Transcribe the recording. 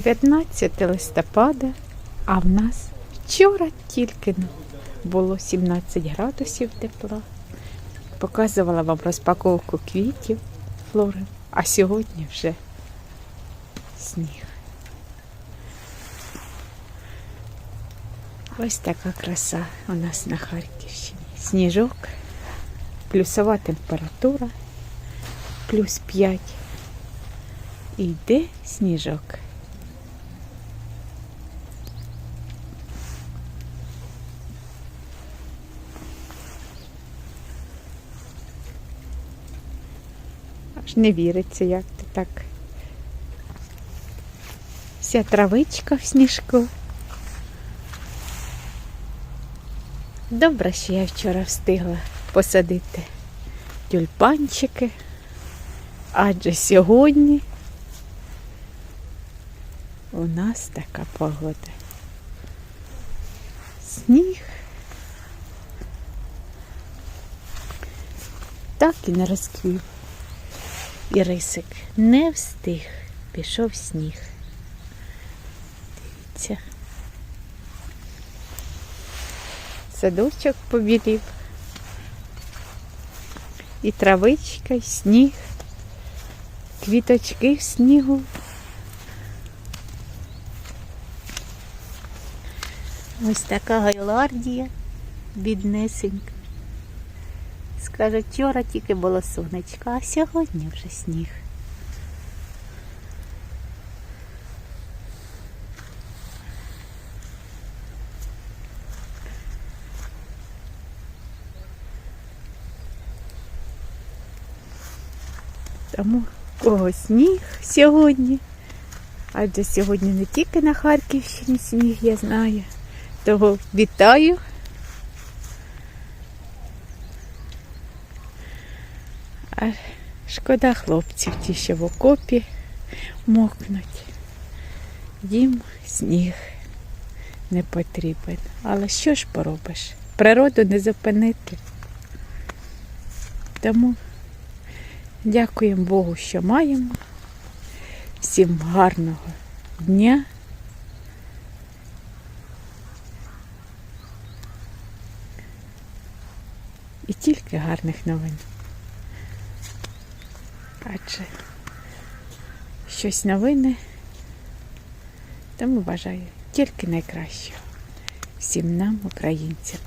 19 листопада, а в нас вчора тільки було 17 градусів тепла. Показувала вам розпаковку квітів флори, а сьогодні вже сніг. Ось така краса у нас на Харківщині. Сніжок, плюсова температура, плюс 5. І йде сніжок. Аж не віриться, як ти так. Вся травичка в сніжку. Добре, що я вчора встигла посадити тюльпанчики, адже сьогодні у нас така погода. Сніг. Так і не розквів. І рисик не встиг, пішов сніг. Дивіться. Садочок побілів. І травичка, і сніг, квіточки в снігу. Ось така гайлардія, біднесенька. Скаже, вчора тільки було сонечко, а сьогодні вже сніг. Тому кого сніг сьогодні. Адже сьогодні не тільки на Харківщині сніг, я знаю. Того вітаю. А шкода хлопців, ті, що в окопі мокнуть. Їм сніг не потрібен. Але що ж поробиш? Природу не зупинити. Тому дякуємо Богу, що маємо. Всім гарного дня. І тільки гарних новин. Адже щось новини, тому бажаю тільки найкращого всім нам, українцям.